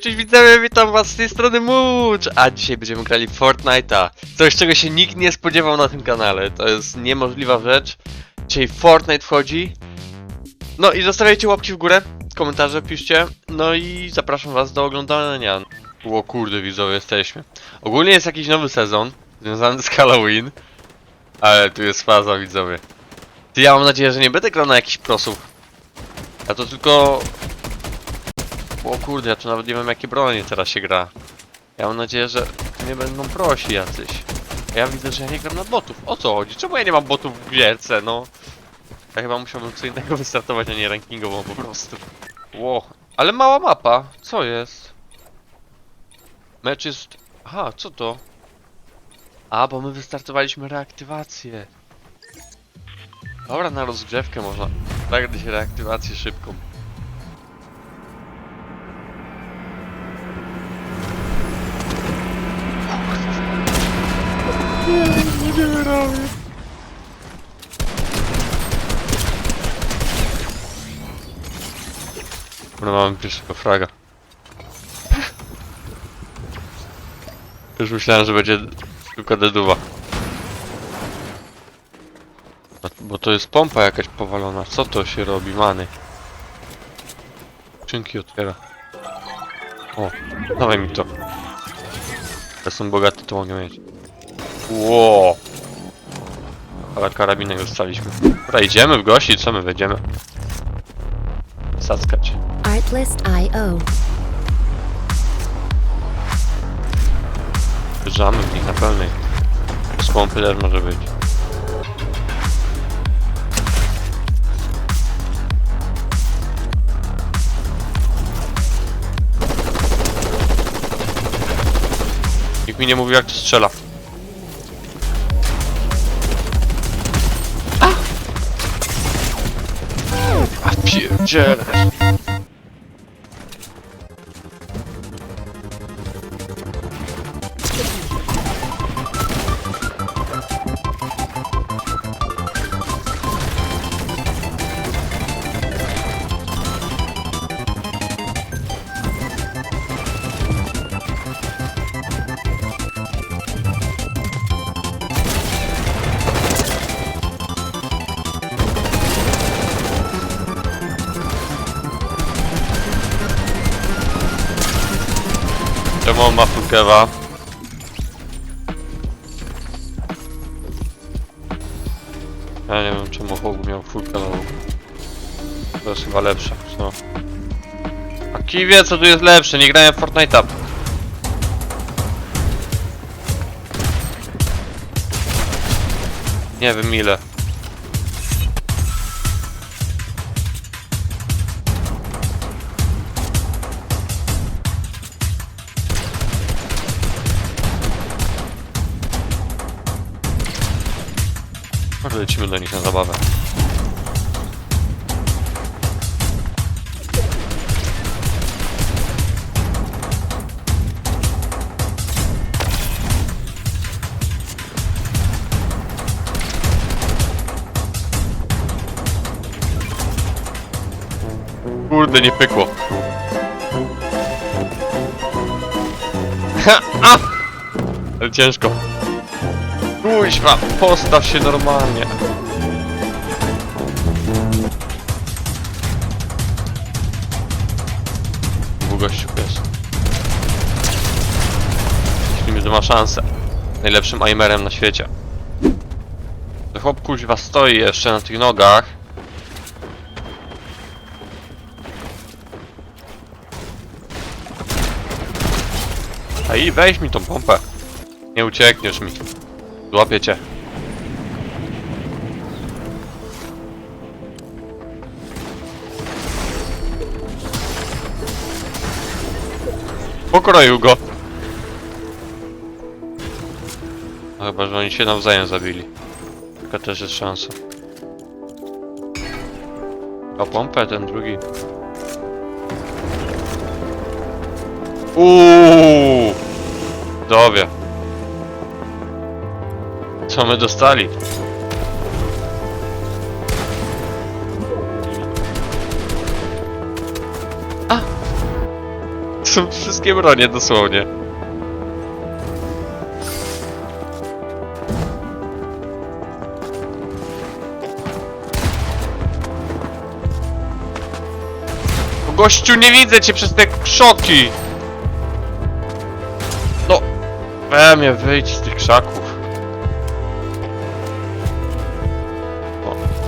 Cześć widzowie, witam was z tej strony Mucz! A dzisiaj będziemy grali Fortnite'a. Coś czego się nikt nie spodziewał na tym kanale. To jest niemożliwa rzecz. Dzisiaj Fortnite wchodzi. No i zostawiajcie łapki w górę, komentarze piszcie. No i zapraszam was do oglądania. O kurde widzowie, jesteśmy. Ogólnie jest jakiś nowy sezon, związany z Halloween. Ale tu jest faza widzowie. Ty ja mam nadzieję, że nie będę grał na jakichś prosów. Ja to tylko o kurde, ja tu nawet nie wiem jakie bronie teraz się gra. Ja mam nadzieję, że nie będą prosi jacyś. Ja widzę, że ja nie gram na botów. O co chodzi? Czemu ja nie mam botów w gierce, no? Ja chyba musiałbym co innego wystartować, a nie rankingową po prostu. Ło, ale mała mapa. Co jest? Mecz jest... Aha, co to? A, bo my wystartowaliśmy reaktywację. Dobra, na rozgrzewkę można zagrać reaktywację szybką. Nie wiem, robię. Dobra, mamy pierwszego fraga. Już myślałem, że będzie tylko deduwa. Bo to jest pompa jakaś powalona. Co to się robi, many? Skrzynki otwiera. O, dawaj mi to. Ja są bogaty, to mogę mieć. Ło! Ale karabiny już staliśmy. Dobra, idziemy w gości, co my będziemy? Sackać. Artlist.io. Wjeżdżamy w nich na pełnej. Z pompy też może być. Nikt mi nie mówił jak to strzela. danger. Fulkewa? Ja nie wiem czemu Hog miał fulkewą. To jest chyba lepsze, co? A kij wie co tu jest lepsze, nie grałem w Fortnite'a. Nie wiem ile. Lecimy do nich na zabawę. Kurde, nie pykło. Ha! A! Ale ciężko. Kuźwa, postaw się normalnie. Długościu jest. Myślimy, że ma szansę. Najlepszym aimerem na świecie. To chłop kuźwa stoi jeszcze na tych nogach. A i weź mi tą pompę. Nie uciekniesz mi. Złapię cię. Pokroił go. No chyba, że oni się nawzajem zabili. Taka też jest szansa. O pompę ten drugi. Uuu! Dowie. Co my dostali? A! są wszystkie bronie dosłownie. Gościu, nie widzę cię przez te krzoki! No, we mnie wyjdź z tych krzaków.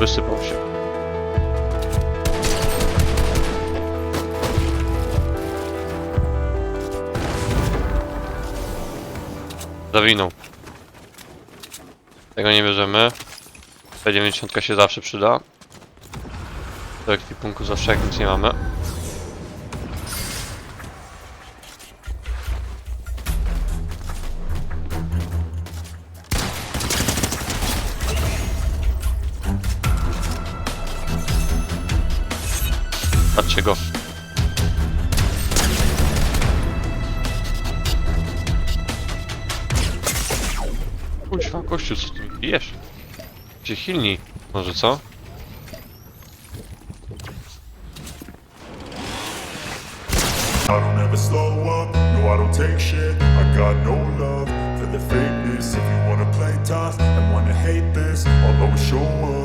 Wysypał się. Zawinął. Tego nie bierzemy. P90 się zawsze przyda. Do ekwipunku zawsze jak nic nie mamy. Patrzcie go. Kuźwa, gościu, co ty pijesz? Gdzie hilni? Może co? I don't ever slow up, no I don't take shit I got no love for the If you wanna play tough and wanna hate this I'll always show up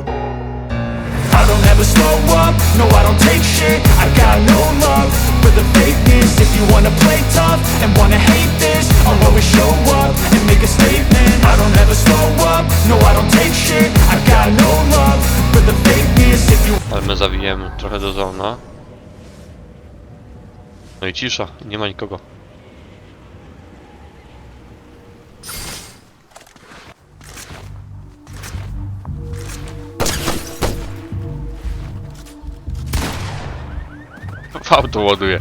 I don't ever slow up, no I don't take shit. I got no love for the fakeness. If you wanna play tough and wanna hate this I'll always show up and make a statement. I don't ever slow up, no I don't take shit. I got no love for the fakeness. If you Ale my zawijemy trochę do zona. No i cisza, nie ma nikogo. W auto ładuje.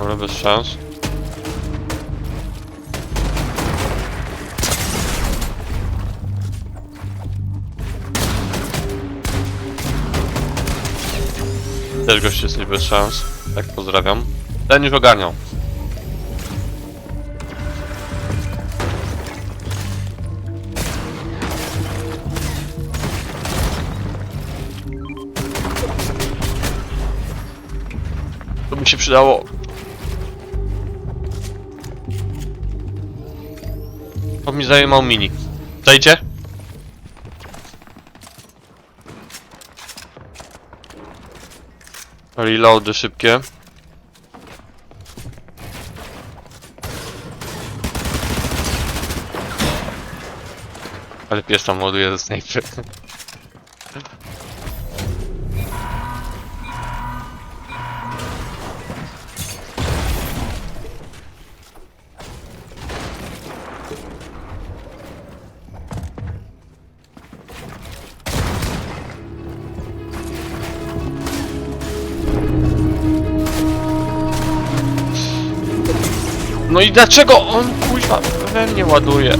Ale bez szans. Też gość jest nie szans. Tak pozdrawiam. Ten już ogarniał. Przydało. To mi zajmował mini. Zajdzie? Reloady szybkie. Ale pies tam ładuje ze snajpy. No i dlaczego on kuźwa we mnie ładuje?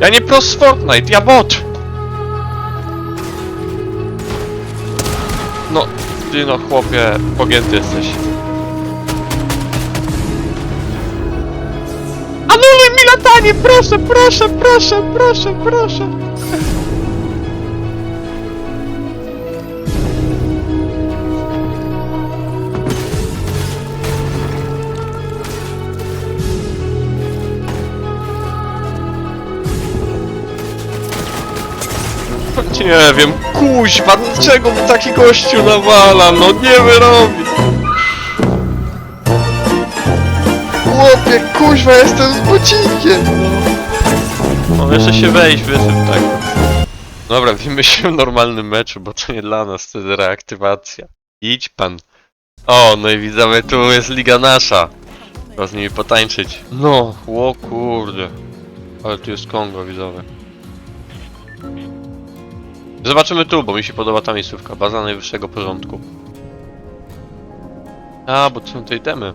Ja nie pros Fortnite, ja bot! No, ty no chłopie, pogięty jesteś. Anuluj mi latanie, proszę, proszę, proszę, proszę, proszę! Nie wiem, kuźwa, dlaczego taki gościu nawala, no nie wyrobi. Chłopie, kuźwa, jestem z bucinkiem, no. Jeszcze się wejść, wysyp tak. Dobra, wymyślimy normalny mecz, bo to nie dla nas, to jest reaktywacja. Idź pan. O, no i widzowie, tu jest liga nasza. Trzeba z nimi potańczyć. No, o kurde. Ale tu jest Kongo, widzowie. Zobaczymy tu, bo mi się podoba ta miejscówka. Baza najwyższego porządku. A, bo to są te itemy.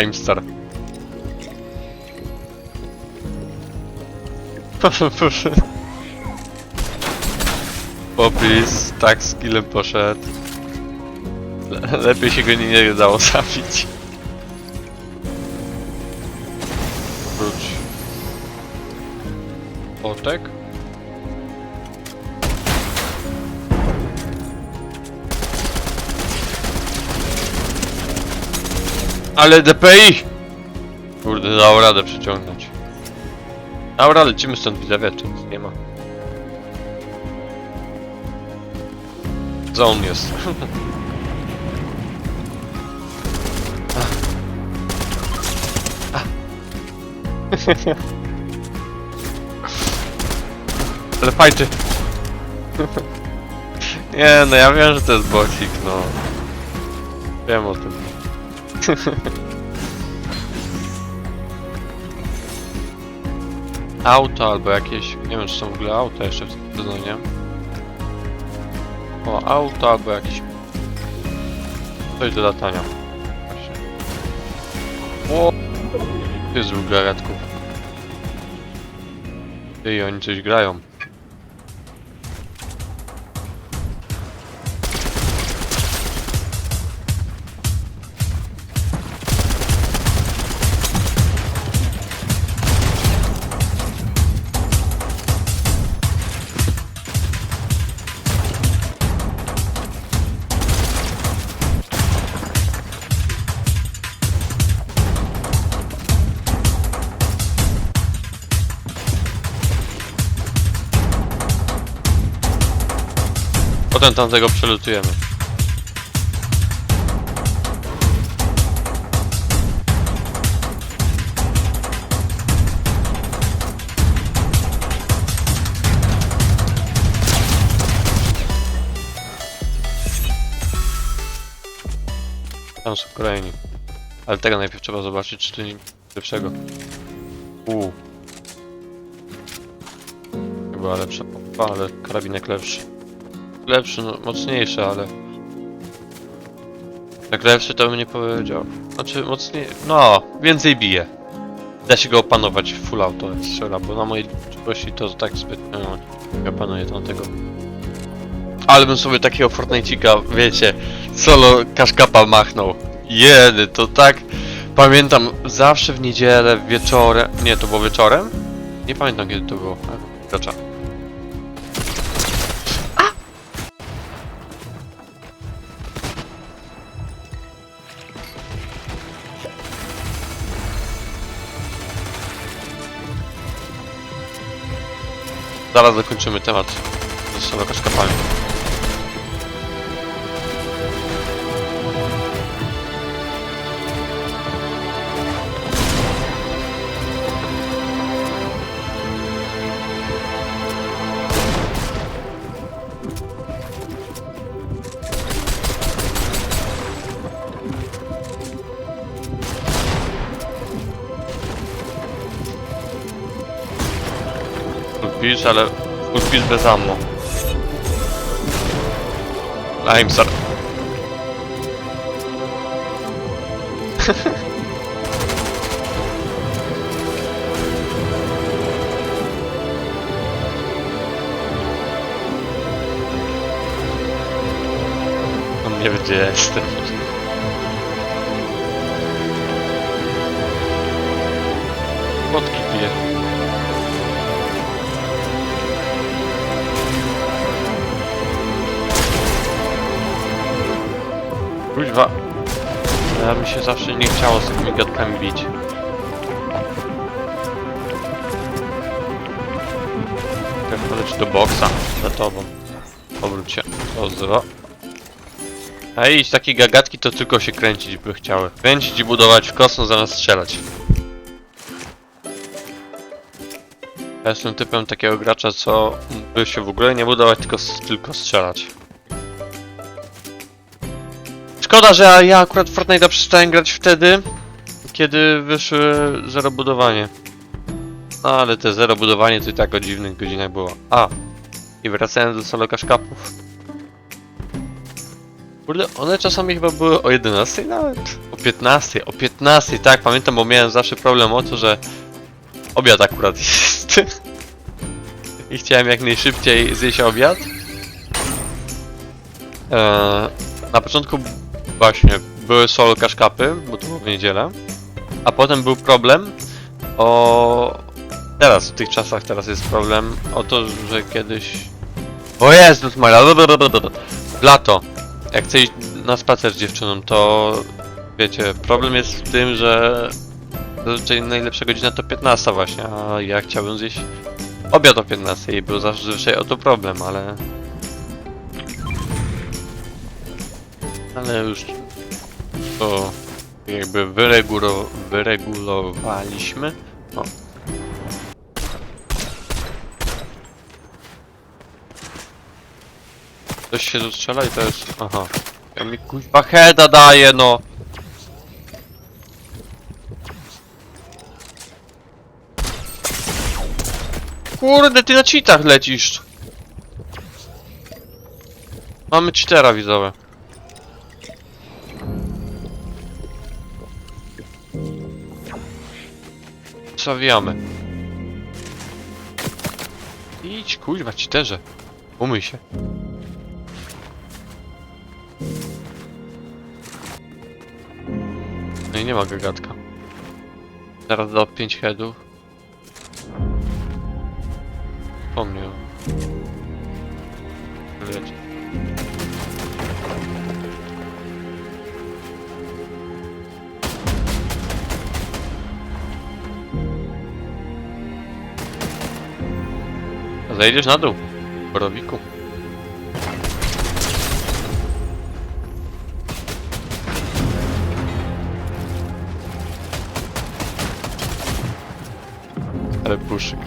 Limestar. Popis, tak z killem poszedł. Lepiej się go nie dało zabić. Oczek? Ale DPI! Kurde, dał radę przyciągnąć. Dobra, lecimy stąd widzowie, czy nic nie ma. Zone jest. Ale fajczy. Nie, no ja wiem, że to jest bocik, no. Wiem o tym. Auto albo jakieś, nie wiem czy są w ogóle auta jeszcze w tym sezonie. O, auto albo jakieś... Coś do latania. Właśnie. O! Jest dwóch garatków. Ty, oni coś grają. Potem tamtego przelutujemy. Tam są kolejni. Ale tego najpierw trzeba zobaczyć, czy tu nie lepszego. Uuu. Chyba lepsza pompa, ale karabinek lepszy. Lepszy, no, mocniejszy, ale... Jak lepszy to bym nie powiedział. Znaczy mocniej... No, więcej bije. Da się go opanować w full auto strzela, bo na mojej szybkości to tak zbytnio no, nie opanuję tamtego. Ale bym sobie takiego Fortnite'ika, wiecie, solo kaszkapa machnął. Jedy, to tak... Pamiętam, zawsze w niedzielę wieczorem... Nie, to było wieczorem? Nie pamiętam kiedy to było. A, Zaraz dokończymy temat z solokoszkapami. Full ale full bez ammo. Nie gdzie jestem. Kuźwa. Ja mi się zawsze nie chciało z tymi gadkami bić. Jak poleci do boksa za tobą. Obróć się. Pozdro. A iść takie gagatki to tylko się kręcić by chciały. Kręcić i budować w kosmos zamiast strzelać. Ja jestem typem takiego gracza, co by się w ogóle nie budować, tylko, tylko strzelać. Szkoda, że ja akurat Fortnite'a przestałem grać wtedy, kiedy wyszły zero budowanie. No ale te zero budowanie to i tak o dziwnych godzinach było. A, i wracając do solo kaszkapów. Kurde, one czasami chyba były o 11 nawet? O 15, o 15, tak, pamiętam, bo miałem zawsze problem o to, że obiad akurat jest. I chciałem jak najszybciej zjeść obiad. Eee, na początku Właśnie, były solo kaszkapy, bo to było w niedzielę. A potem był problem o... Teraz, w tych czasach teraz jest problem o to, że kiedyś... O Jezus Maria, w lato. Jak chcę iść na spacer z dziewczyną, to... Wiecie, problem jest w tym, że... Zazwyczaj najlepsza godzina to 15 właśnie, a ja chciałbym zjeść obiad o 15 i był zazwyczaj o to problem, ale... Ale już to jakby wyregulo, wyregulowaliśmy. O. Ktoś się tu strzela i to jest... Aha. Ja mi kuźwa heada daje, no! Kurde, ty na cheatach lecisz! Mamy cheatera widzowie. Zawijamy. Idź, kuźwa, cheaterze. Umyj się. No i nie ma gagatka. Teraz do 5 headów. Po Zejdziesz na dół, borowiku. Ale buszyk.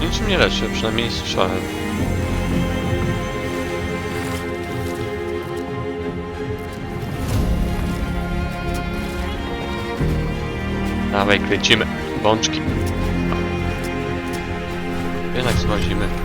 Niczym nie leczy, przynajmniej nie Dawaj, kręcimy. Bączki. Jednak złazimy.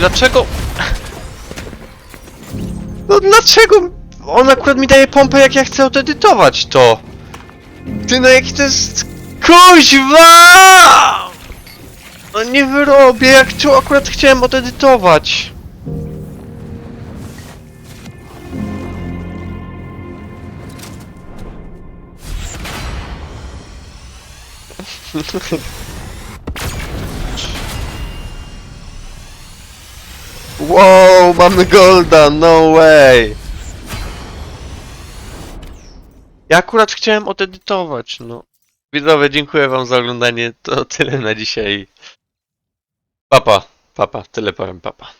Dlaczego... No dlaczego on akurat mi daje pompę jak ja chcę odedytować to? Ty no jaki to jest... KUźWA! No nie wyrobię, jak tu akurat chciałem odedytować. Wow, mamy golda, no way! Ja akurat chciałem odedytować, no. Widzowie, dziękuję wam za oglądanie, to tyle na dzisiaj. Papa, papa, tyle powiem, papa.